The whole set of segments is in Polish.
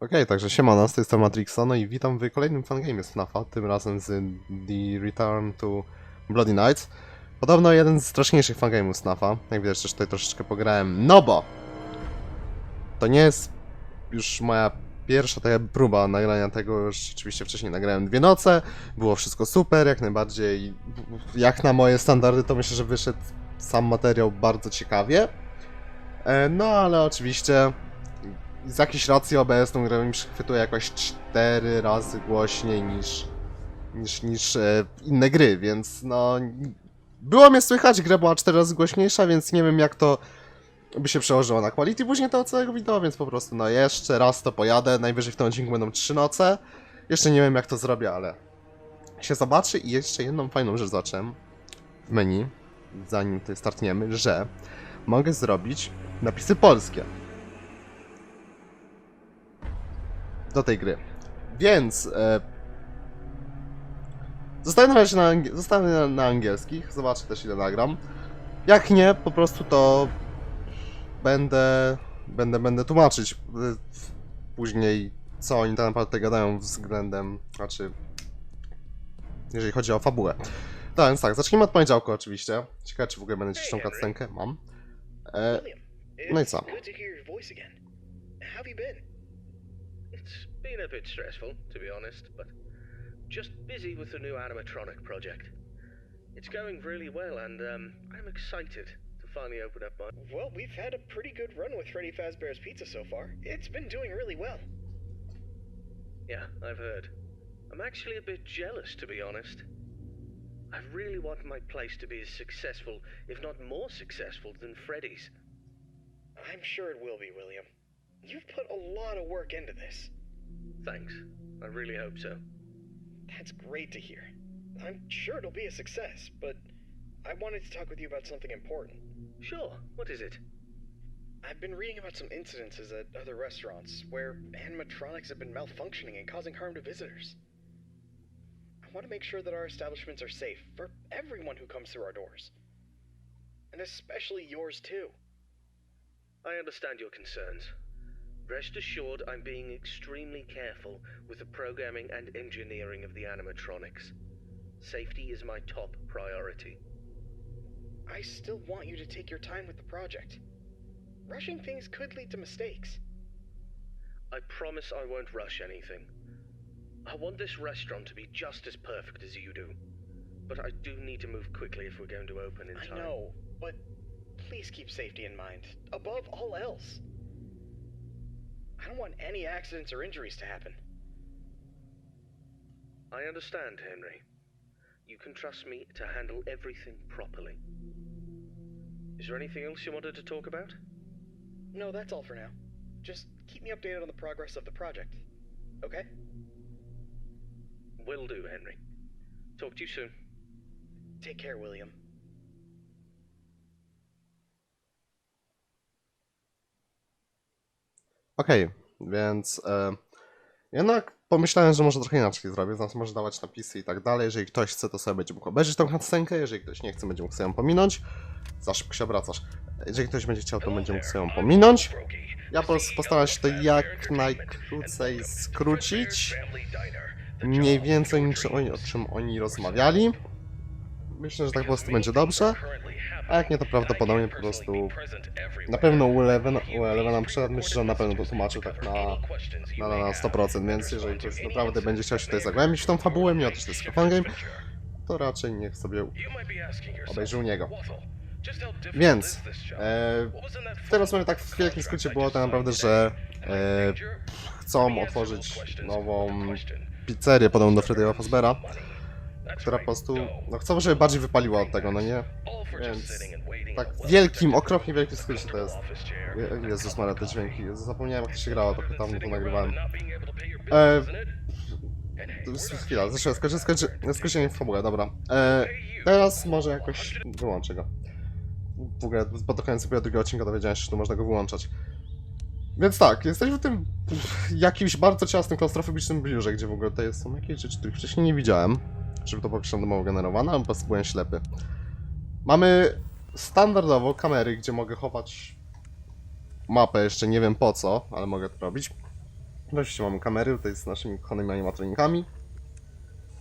Okej, także siemano, z tej strony Matrixa, no i witam w kolejnym fangamie z FNAFa, tym razem z The Return to Bloody Nights. Podobno jeden z straszniejszych fangame'ów z FNAFa, jak widać też tutaj troszeczkę pograłem, no bo to nie jest już moja pierwsza taka próba nagrania tego, już rzeczywiście wcześniej nagrałem dwie noce, było wszystko super, jak najbardziej, jak na moje standardy to myślę, że wyszedł sam materiał bardzo ciekawie. E, No ale oczywiście z jakiejś racji OBS tą grę mi przechwytuje jakoś 4 razy głośniej niż, niż, niż e, inne gry, więc no... Było mnie słychać, gra była 4 razy głośniejsza, więc nie wiem jak to by się przełożyło na quality później tego całego wideo, więc po prostu no jeszcze raz to pojadę, najwyżej w tym odcinku będą 3 noce. Jeszcze nie wiem jak to zrobię, ale się zobaczy i jeszcze jedną fajną rzecz zacząłem w menu, zanim tutaj startniemy, że mogę zrobić napisy polskie. do tej gry. Więc e, zostawię na zostanę na, na angielskich, zobaczę też ile nagram. Jak nie, po prostu to będę, będę, będę tłumaczyć e, później, co oni tak naprawdę gadają względem, znaczy, jeżeli chodzi o fabułę. Tak, więc tak, zacznijmy od poniedziałku oczywiście. Ciekawe, czy w ogóle będę ciszą cutscenkę. Mam. E, William, no i good to hear your voice again. How have you been? It's been a bit stressful, to be honest, but just busy with the new animatronic project. It's going really well, and um, I'm excited to finally open up my. Well, we've had a pretty good run with Freddy Fazbear's Pizza so far. It's been doing really well. Yeah, I've heard. I'm actually a bit jealous, to be honest. I really want my place to be as successful, if not more successful, than Freddy's. I'm sure it will be, William. You've put a lot of work into this. Thanks. I really hope so. That's great to hear. I'm sure it'll be a success, but I wanted to talk with you about something important. Sure, what is it? I've been reading about some incidences at other restaurants where animatronics have been malfunctioning and causing harm to visitors. I want to make sure that our establishments are safe for everyone who comes through our doors. And especially yours, too. I understand your concerns. Rest assured, I'm being extremely careful with the programming and engineering of the animatronics. Safety is my top priority. I still want you to take your time with the project. Rushing things could lead to mistakes. I promise I won't rush anything. I want this restaurant to be just as perfect as you do. But I do need to move quickly if we're going to open in time. I know, but please keep safety in mind, above all else. I don't want any accidents or injuries to happen. I understand, Henry. You can trust me to handle everything properly. Is there anything else you wanted to talk about? No, that's all for now. Just keep me updated on the progress of the project. Okay? Will do, Henry. Talk to you soon. Take care, William. Okej, więc e, jednak pomyślałem, że może trochę inaczej zrobię, znaczy może dawać napisy i tak dalej. Jeżeli ktoś chce, to sobie będzie mógł obejrzeć tą cutscenkę, jeżeli ktoś nie chce, będzie mógł sobie ją pominąć. Za szybko się obracasz. Jeżeli ktoś będzie chciał, to będzie mógł sobie ją pominąć. Ja po prostu postaram się to jak najkrócej skrócić. Mniej więcej oni, o czym oni rozmawiali. Myślę, że tak po prostu będzie dobrze. A jak nie, to prawdopodobnie po prostu na pewno u Elevena, u Elevena przed, myślę, że na pewno to tłumaczył tak na, na, na 100%, więc jeżeli ktoś naprawdę będzie chciał się tutaj zagłębić w tą fabułę, mimo też to jest fangame, to raczej niech sobie obejrzy u niego. Więc, e, teraz mamy tak w wielkim skrócie było tak naprawdę, że e, chcą otworzyć nową pizzerię podobną do Freddy'ego Fazbera, która po prostu, no chcą, żeby bardziej wypaliła od tego, no nie? Więc tak w wielkim, okropnie wielkim skrócie to jest. Je- Jezus Maria, te dźwięki. Zapomniałem jak to się grało, trochę tam to nagrywałem. E, to jest chwila, zresztą skończę, skończę, skończenie fabułę, dobra. E, teraz może jakoś wyłączę go. W ogóle po trochę sobie drugiego odcinka dowiedziałem się, że tu można go wyłączać. Więc tak, jesteśmy w tym jakimś bardzo ciasnym, klaustrofobicznym biurze, gdzie w ogóle tutaj są jakieś rzeczy, których wcześniej nie widziałem. Żeby to pokrzywdę mało generowane, ale po prostu byłem ślepy. Mamy standardowo kamery, gdzie mogę chować mapę, jeszcze nie wiem po co, ale mogę to robić. Oczywiście mamy kamery tutaj z naszymi kochanymi animatronikami.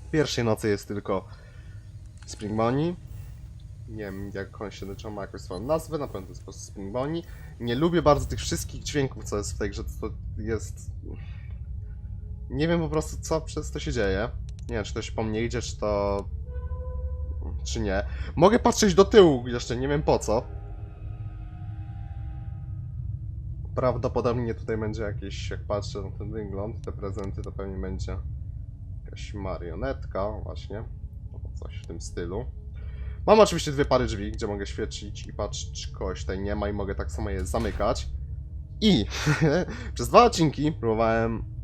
W pierwszej nocy jest tylko Spring Bonnie. Nie wiem jak on się on ma jakąś swoją nazwę, na pewno to jest po prostu Spring Bonnie. Nie lubię bardzo tych wszystkich dźwięków, co jest w tej grze, to jest... Nie wiem po prostu co przez to się dzieje. Nie wiem, czy to się po mnie idzie, czy to... czy nie. Mogę patrzeć do tyłu jeszcze, nie wiem po co. Prawdopodobnie tutaj będzie jakieś, jak patrzę na ten wygląd, te prezenty, to pewnie będzie jakaś marionetka, właśnie, coś w tym stylu. Mam oczywiście dwie pary drzwi, gdzie mogę świecić i patrzeć, czy kogoś tutaj nie ma i mogę tak samo je zamykać. I przez dwa odcinki próbowałem...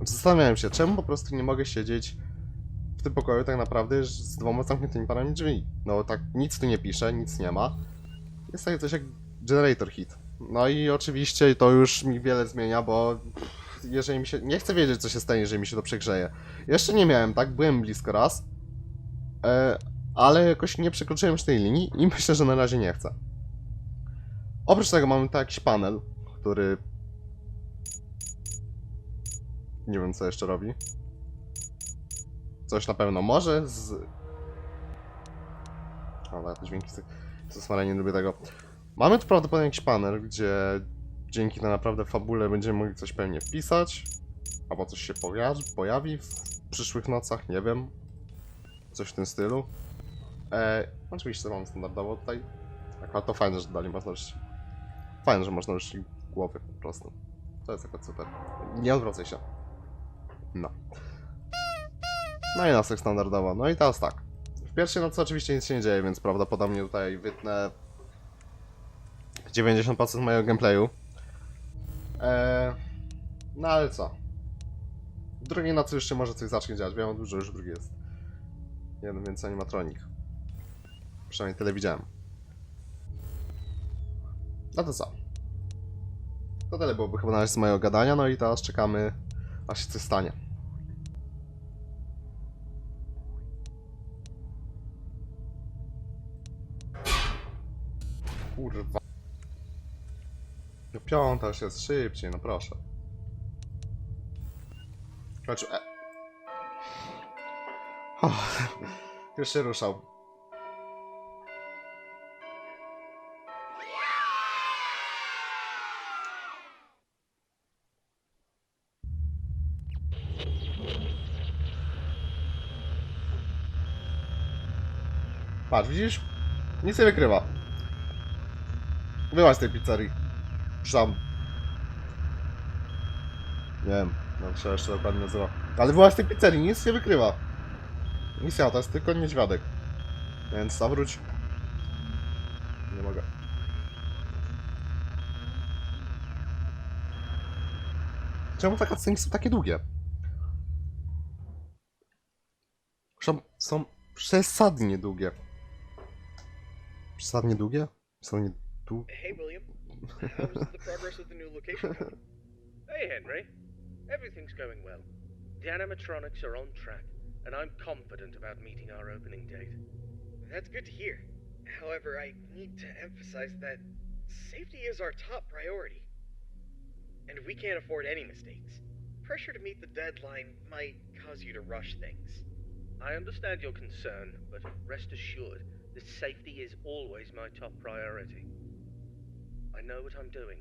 Zastanawiałem się, czemu po prostu nie mogę siedzieć w tym pokoju tak naprawdę z dwoma zamkniętymi parami drzwi. No tak, nic tu nie pisze, nic nie ma. Jest takie coś jak generator hit. No i oczywiście to już mi wiele zmienia, bo jeżeli mi się... Nie chcę wiedzieć, co się stanie, jeżeli mi się to przegrzeje. Jeszcze nie miałem, tak? Byłem blisko raz. E, ale jakoś nie przekroczyłem już tej linii i myślę, że na razie nie chcę. Oprócz tego mamy tu jakiś panel, który... Nie wiem, co jeszcze robi. Coś na pewno może z... Ale te dźwięki... Zasmara, nie lubię tego. Mamy tu prawdopodobnie jakiś panel, gdzie dzięki na naprawdę fabule będziemy mogli coś pewnie wpisać. Albo coś się pojawi, pojawi w przyszłych nocach, nie wiem. Coś w tym stylu. E, oczywiście mamy standardowo tutaj. Akurat to fajne, że dali możliwość. Fajne, że można już głowy po prostu. To jest akurat super. Nie odwracaj się. No. No i nasek standardowo. No i teraz tak. W pierwszej nocy oczywiście nic się nie dzieje, więc prawdopodobnie tutaj wytnę 90% mojego gameplayu. Eee, no ale co? W drugiej nocy jeszcze może coś zacznie działać. Wiem, dużo już drugi jest. Jeden więcej animatronik. Przynajmniej tyle widziałem. No to co? To tyle byłoby chyba na razie z mojego gadania, no i teraz czekamy, aż się coś stanie. Piąta już jest szybciej, no proszę. Znaczy, e... oh, już się ruszał. Patrz, widzisz? Nic nie wykrywa. Wyłaź z tej pizzerii. Sam. Nie wiem, no trzeba jeszcze dokładnie nazywa. Ale wyłaź z tej pizzerii, nic nie wykrywa. Misja to jest tylko niedźwiadek. Więc zawróć. Nie mogę. Czemu te cutscenki są takie długie? Są, są przesadnie długie. Przesadnie długie? Są nie tu? Hey, William. How's the progress of the new location going? Hey, Henry. Everything's going well. The animatronics are on track, and I'm confident about meeting our opening date. That's good to hear. However, I need to emphasize that safety is our top priority. And we can't afford any mistakes. Pressure to meet the deadline might cause you to rush things. I understand your concern, but rest assured that safety is always my top priority. I know what I'm doing,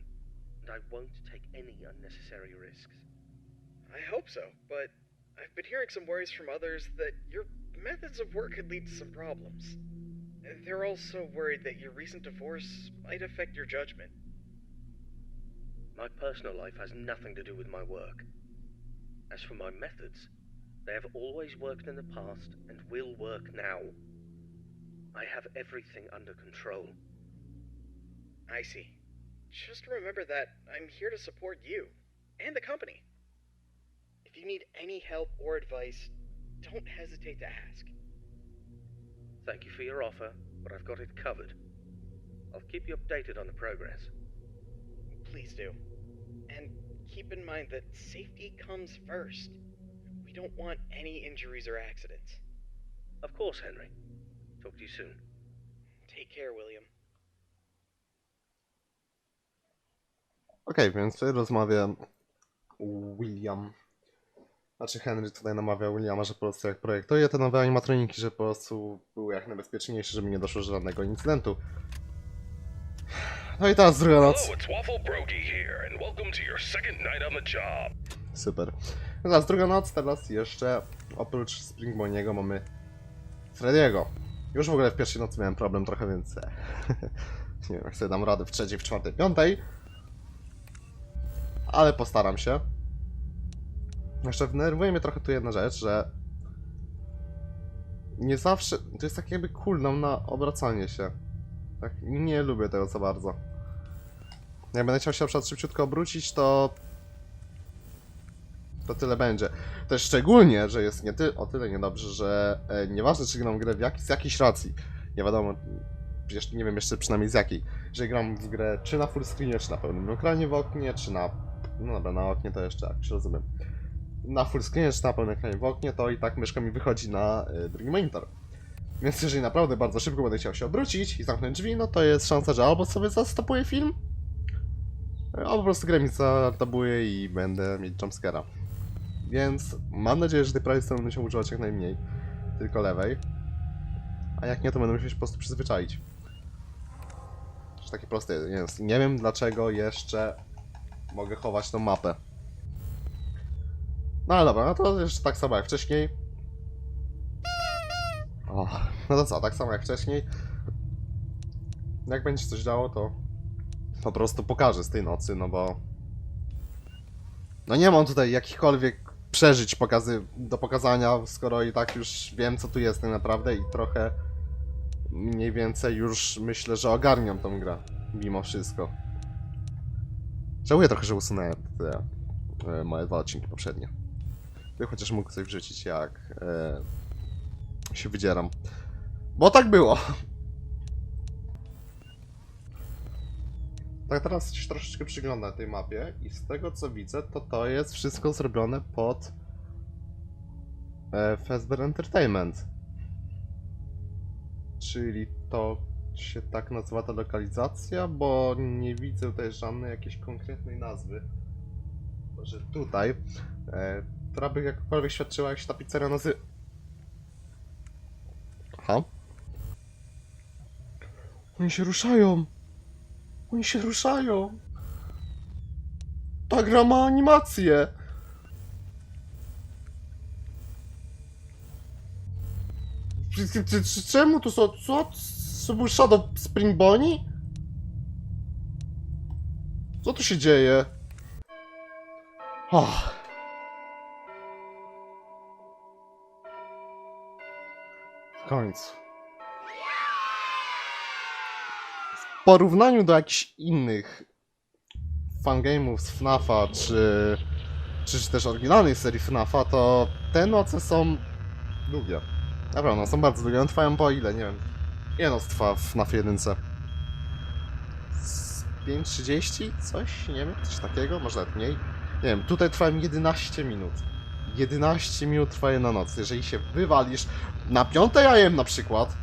and I won't take any unnecessary risks. I hope so, but I've been hearing some worries from others that your methods of work could lead to some problems. They're also worried that your recent divorce might affect your judgment. My personal life has nothing to do with my work. As for my methods, they have always worked in the past and will work now. I have everything under control. I see. Just remember that I'm here to support you and the company. If you need any help or advice, don't hesitate to ask. Thank you for your offer, but I've got it covered. I'll keep you updated on the progress. Please do. And keep in mind that safety comes first. We don't want any injuries or accidents. Of course, Henry. Talk to you soon. Take care, William. Okej, więc w tej rozmowie William, znaczy Henry tutaj namawia Williama, że po prostu jak projektuje te nowe animatroniki, że po prostu były jak najbezpieczniejsze, żeby nie doszło do żadnego incydentu. No i teraz druga noc. Job. Super. No Teraz druga noc, teraz jeszcze oprócz Springboniego mamy Frediego. Już w ogóle w pierwszej nocy miałem problem trochę, więc nie wiem, jak sobie dam radę w trzeciej, w czwartej, piątej. Ale postaram się. Jeszcze wnerwuje mnie trochę tu jedna rzecz, że nie zawsze, to jest tak jakby cooldown na obracanie się. Tak, nie lubię tego za bardzo. Jak będę chciał się na przykład szybciutko obrócić, to to tyle będzie. Też szczególnie, że jest nie ty, o tyle niedobrze, że e, nieważne czy gram grę w jak, z jakiejś racji, nie wiadomo, jeszcze, nie wiem jeszcze przynajmniej z jakiej, że gram w grę czy na full screenie, czy na pełnym ekranie w oknie, czy na, no dobra, na oknie to jeszcze jakoś rozumiem, na full screenie, czy na pełnym ekranie w oknie, to i tak myszka mi wychodzi na e, drugi monitor. Więc jeżeli naprawdę bardzo szybko będę chciał się obrócić i zamknąć drzwi, no to jest szansa, że albo sobie zastopuję film, albo po prostu grę mi zatabuje i będę mieć jumpscare'a. Więc mam nadzieję, że tej prawej strony będę się używać jak najmniej, tylko lewej. A jak nie, to będę musiał się po prostu przyzwyczaić. Że takie proste jest. Nie wiem dlaczego jeszcze mogę chować tą mapę. No ale dobra, no to jeszcze tak samo jak wcześniej. O, no to co, tak samo jak wcześniej. Jak będzie coś działo, to po prostu pokażę z tej nocy, no bo no nie mam tutaj jakichkolwiek przeżyć pokazy do pokazania, skoro i tak już wiem co tu jest tak naprawdę i trochę mniej więcej już myślę, że ogarniam tą grę, mimo wszystko. Żałuję trochę, że usunąłem te e, moje dwa odcinki poprzednie. By chociaż mógł coś wrzucić jak e, się wydzieram. Bo tak było! Tak teraz się troszeczkę przyglądam tej mapie i z tego co widzę, to to jest wszystko zrobione pod e, Fazbear Entertainment. Czyli to się tak nazywa ta lokalizacja, bo nie widzę tutaj żadnej jakiejś konkretnej nazwy. Że tutaj, e, która by jakkolwiek świadczyła, jak się ta pizzeria nazywa. Aha. Oni się ruszają! Oni się ruszają! Ta gra ma animację! Czemu to są... Co? To był Shadow Spring Bonnie? Co tu się dzieje? Oh. W końcu. W porównaniu do jakichś innych fangame'ów z FNAFa, czy, czy też oryginalnej serii FNAFa, to te noce są długie. Naprawdę, są bardzo długie. One trwają po ile, nie wiem. Ile noc trwa w FNAF 1? Z 5.30? Coś? Nie wiem, coś takiego? Może nawet mniej. Nie wiem, tutaj trwają 11 minut. 11 minut trwa jedna noc. Jeżeli się wywalisz na 5 AM na przykład,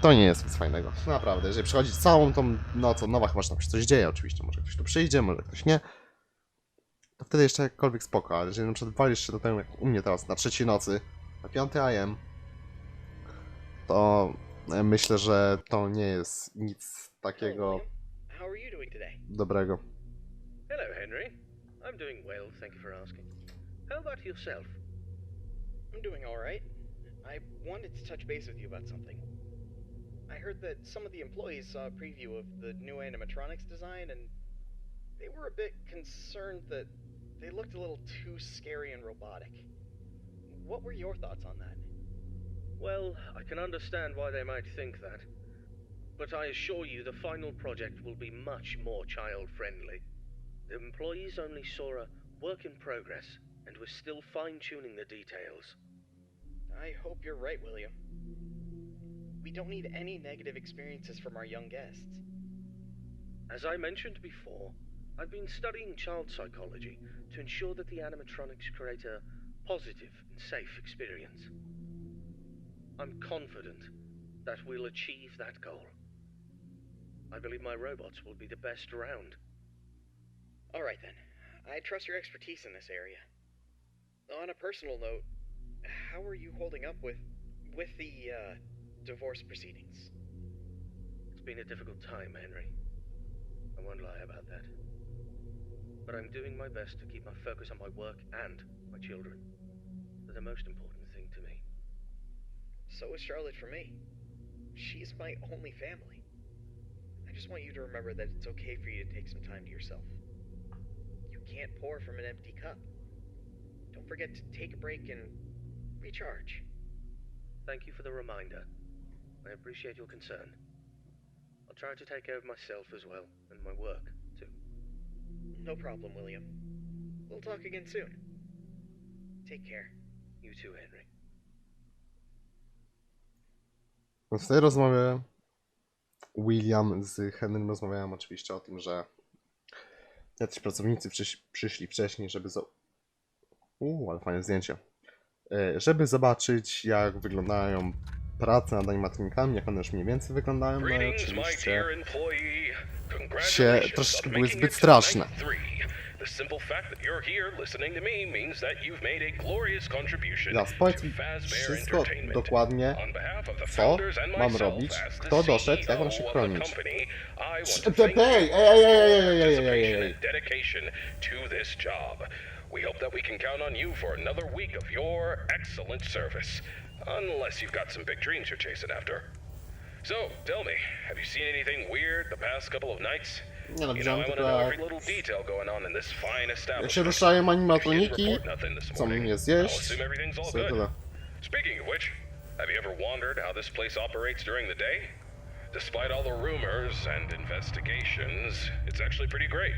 to nie jest nic fajnego. Naprawdę, jeżeli przychodzić całą tą nocą, no chyba, że tam się coś dzieje oczywiście, może ktoś tu przyjdzie, może ktoś nie, to wtedy jeszcze jakkolwiek spoko, ale jeżeli na przykład walisz się do tego, jak u mnie teraz, na trzeciej nocy, na 5 AM, to myślę, że to nie jest nic takiego William. How are you doing today? dobrego. Hello, Henry. I'm doing well, thank you for asking. How about yourself? I'm doing all right. I wanted to touch base with you about something. I heard that some of the employees saw a preview of the new animatronics design, and they were a bit concerned that they looked a little too scary and robotic. What were your thoughts on that? Well, I can understand why they might think that. But I assure you the final project will be much more child friendly. The employees only saw a work in progress, and we're still fine tuning the details. I hope you're right, William. We don't need any negative experiences from our young guests. As I mentioned before, I've been studying child psychology to ensure that the animatronics create a positive and safe experience. I'm confident that we'll achieve that goal. I believe my robots will be the best around. Alright then. I trust your expertise in this area. On a personal note, how are you holding up with with the uh divorce proceedings? It's been a difficult time, Henry. I won't lie about that. But I'm doing my best to keep my focus on my work and my children. They're the most important. So is Charlotte for me. She's my only family. I just want you to remember that it's okay for you to take some time to yourself. You can't pour from an empty cup. Don't forget to take a break and recharge. Thank you for the reminder. I appreciate your concern. I'll try to take care of myself as well, and my work, too. No problem, William. We'll talk again soon. Take care. You too, Henry. W tej rozmowie William z Henrym rozmawiałem oczywiście o tym, że jacyś pracownicy przysz, przyszli wcześniej, żeby zo... Uuu, ale fajne zdjęcie. E, Żeby zobaczyć, jak wyglądają prace nad animatronikami, jak one już mniej więcej wyglądają, no i oczywiście... się troszeczkę były zbyt straszne. The simple fact that you're here listening to me means that you've made a glorious contribution Teraz to powiedz mi Fazbear wszystko Entertainment. dokładnie, On behalf of the co mam robić, kto doszedł, jak mam się chronić. company, I want Cii- to te- thank ej, you ej, ej, for ej, ej, ej, ej, ej, participation ej. and dedication to this job. We hope that we can count on you for another week of your excellent service. Unless you've got some big dreams you're chasing after. So, tell me, have you seen anything weird the past couple of nights? Nie no, widziałem tylko jak, się ruszają animatroniki, co mnie zjeść, co tyle. Speaking of which, have you ever wondered how this place operates during the day? Despite all the rumors and investigations, it's actually pretty great.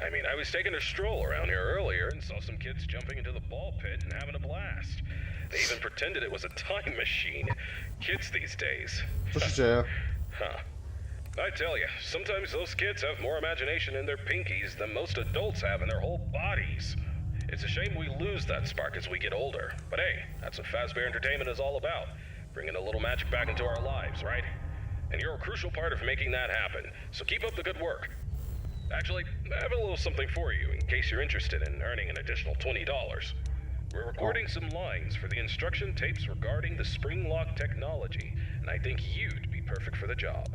I mean, I was taking a stroll around here earlier and saw some kids jumping into the ball pit and having a blast. They even pretended it was a time machine. Kids these days. Huh. I tell you, sometimes those kids have more imagination in their pinkies than most adults have in their whole bodies. It's a shame we lose that spark as we get older. But hey, that's what Fazbear Entertainment is all about. Bringing a little magic back into our lives, right? And you're a crucial part of making that happen. So keep up the good work. Actually, I have a little something for you in case you're interested in earning an additional $20. We're recording some lines for the instruction tapes regarding the spring lock technology, and I think you'd be perfect for the job.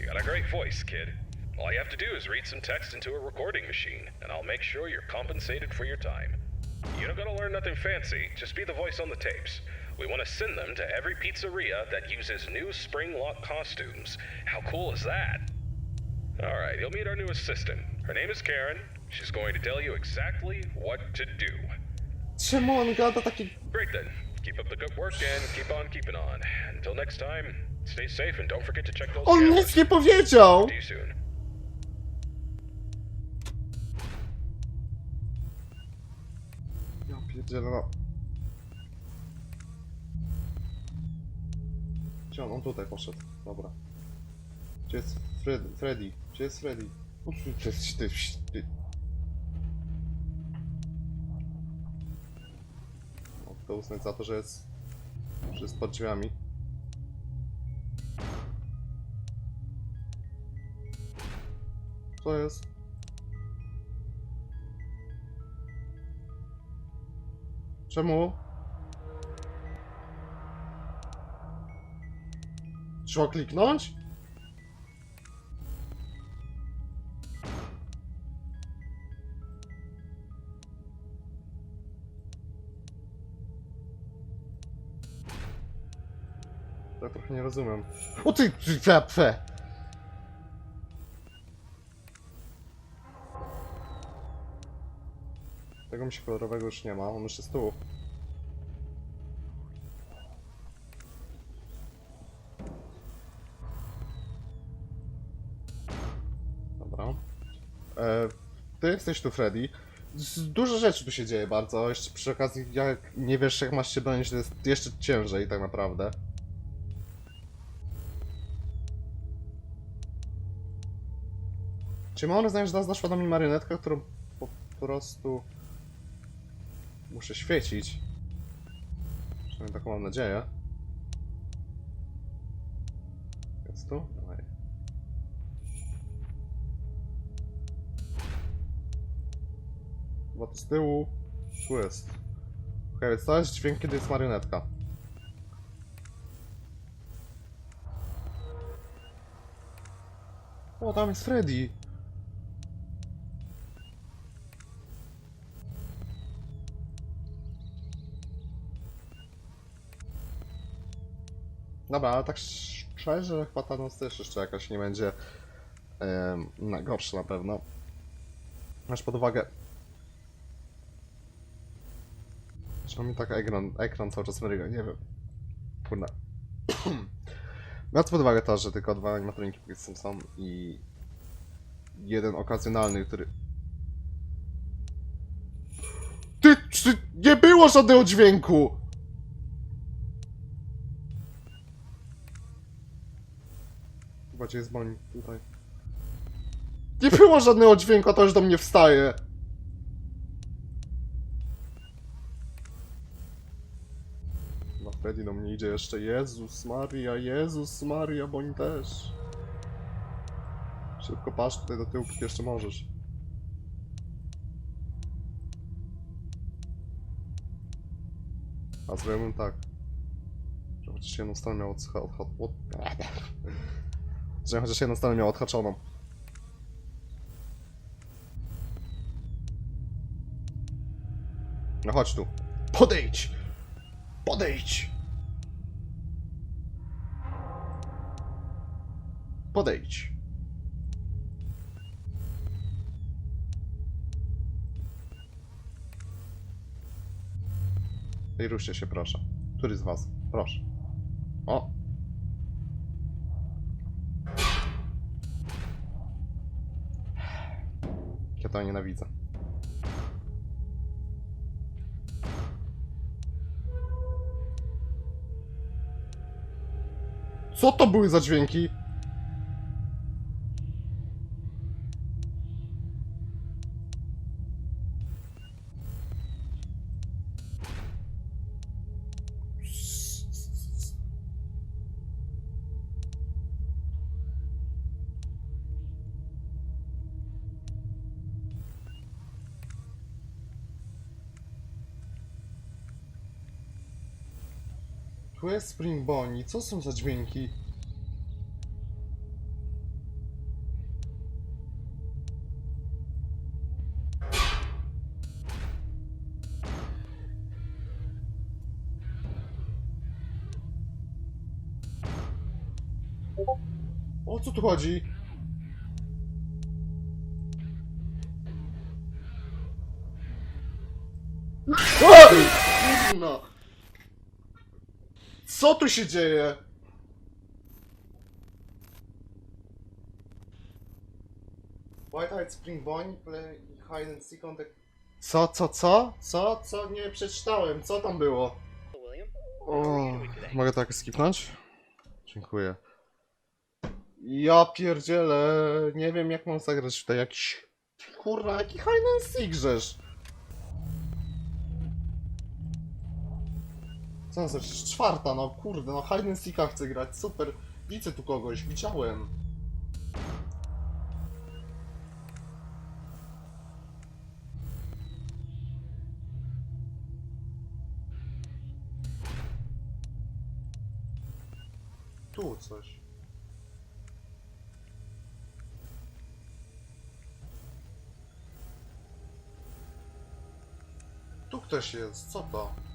You got a great voice, kid. All you have to do is read some text into a recording machine, and I'll make sure you're compensated for your time. You don't gotta learn nothing fancy, just be the voice on the tapes. We want to send them to every pizzeria that uses new spring lock costumes. How cool is that? Alright, you'll meet our new assistant. Her name is Karen. She's going to tell you exactly what to do. Czemu on gada taki... Great then. Keep up the good work and keep on keeping on. Until next time, stay safe and don't forget to check those On cameras. nic nie powiedział! See you soon. Ja pierdzielę, no. Gdzie on? On tutaj poszedł. Dobra. Gdzie jest Fred, Freddy? Gdzie jest Freddy? O, Gdzie jest ty, ty? No, to uznać za to, że jest... że jest pod drzwiami. Co jest? Czemu? Trzeba kliknąć? Nie rozumiem. O ty, fe, fe. Tego mi się kolorowego już nie ma, on już jest tu. Dobra. E, ty jesteś tu, Freddy. Z- Dużo rzeczy tu się dzieje bardzo. Jeszcze przy okazji, jak nie wiesz, jak masz się bronić, to jest jeszcze ciężej, tak naprawdę. Czy mam rozumieć, że teraz doszła do mnie marionetka, którą po prostu muszę świecić? Przynajmniej taką mam nadzieję. Jest tu? Dawaj. Chyba tu z tyłu. Tu jest. Okej, więc to jest dźwięk, kiedy jest marionetka. O, tam jest Freddy! Dobra, ale tak szczerze, chyba ta noc też jeszcze jakaś nie będzie em, najgorsza na pewno. Masz pod uwagę... Czemu mi tak ekran, ekran cały czas mryga? Nie wiem. Kurna. Biorąc pod uwagę to, że tylko dwa animatroniki póki co są i jeden okazjonalny, który... Ty, czy nie było żadnego dźwięku! Jest Bonnie? Tutaj. Nie było żadnego dźwięku, a to już do mnie wstaje. No Freddy do mnie idzie jeszcze. Jezus Maria, Jezus Maria, Bonnie też. Szybko patrz tutaj do tyłu, póki jeszcze możesz. A zrobiłbym tak. Że chociaż jedną stronę miał odcha... odcha... od... Że chociaż jedną stronę miał odhaczoną. No chodź tu. Podejdź! Podejdź! Podejdź. I ruszcie się, proszę. Który z was? Proszę. O! To nienawidzę. Co to były za dźwięki? Spring Bonnie. Co są za dźwięki? O co tu chodzi? No. Co tu się dzieje? White Eyed Spring Bonnie play hide and seek on the... Co, co, co? Co, co? Nie przeczytałem. Co tam było? O, mogę tak skipnąć? Dziękuję. Ja pierdzielę, nie wiem jak mam zagrać w tej jakiś... Kurwa, jaki hide and seek żesz? Co jest czwarta, no kurde, no hide and seeka chcę grać, super. Widzę tu kogoś, widziałem. Tu coś. Tu ktoś jest, co to?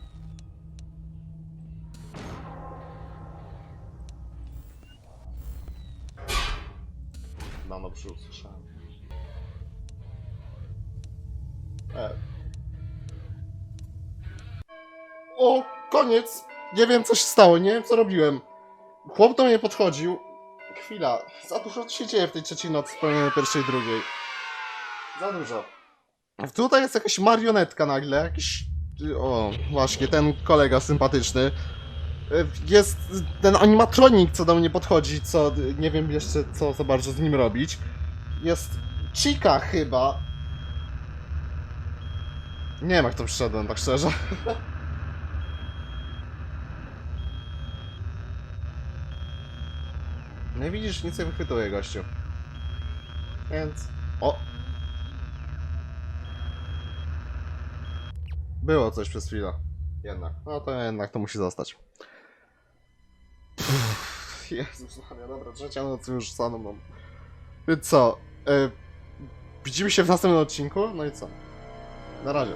Koniec! Nie wiem co się stało, nie wiem co robiłem. Chłop do mnie podchodził. Chwila, za dużo się dzieje w tej trzeciej nocy, pomimo pierwszej drugiej. Za dużo. Tutaj jest jakaś marionetka nagle, jakiś... O, właśnie, ten kolega sympatyczny. Jest ten animatronik, co do mnie podchodzi, co nie wiem jeszcze co za bardzo z nim robić. Jest Chica chyba. Nie wiem jak to przyszedłem, tak szczerze. Nie widzisz, nic nie wychwytuje gościu. Więc... O! Było coś przez chwilę. Jednak. No to jednak to musi zostać. Pff, Jezus Maria, dobra, trzecia noc już za mną. Więc co? E, widzimy się w następnym odcinku? No i co? Na razie.